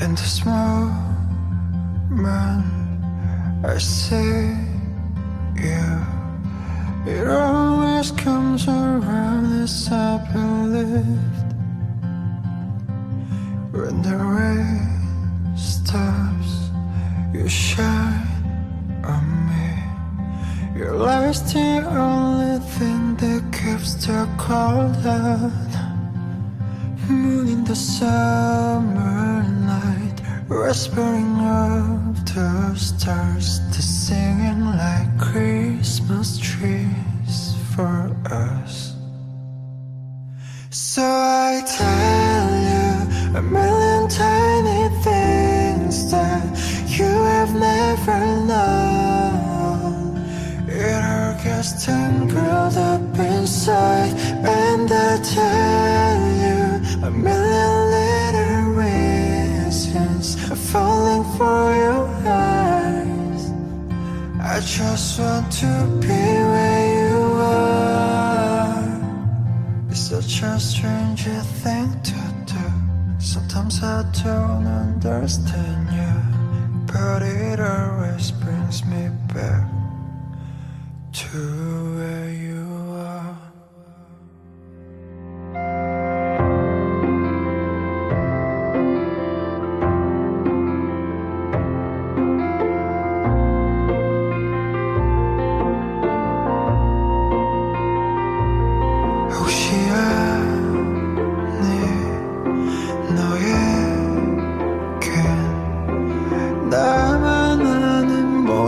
In this moment, I see you. It always comes around as I believed. When the rain stops, you shine on me. Your light's the only thing that keeps the cold out. Moon in the summer night, whispering of the stars, to singing like Christmas trees for us. So I tell you a million tiny things that you have never known. It all gets tangled up inside, and tell you a million little reasons falling for your eyes. I just want to be where you are. It's such a strange thing to do. Sometimes I don't understand you, but it always brings me back to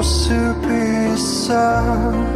모습이 있어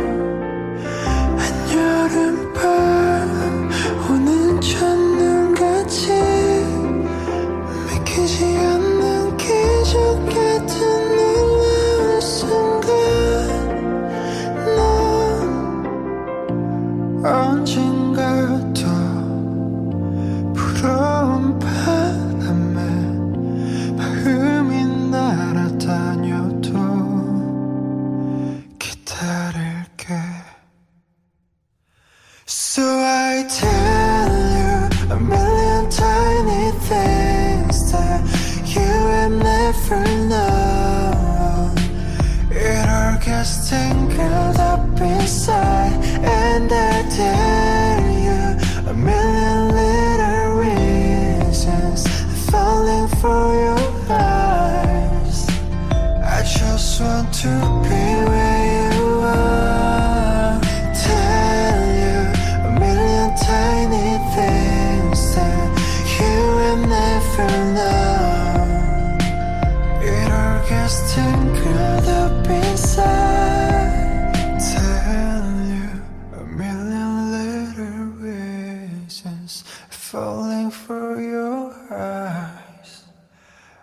I tell you a million tiny things that you have never know? It all gets tangled up inside, and I tell you a million little reasons falling for your eyes. I just want to be known. It all gets tangled up inside. You a million little reasons falling for your eyes.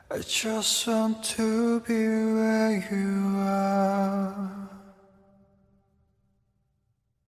I just want to be where you are.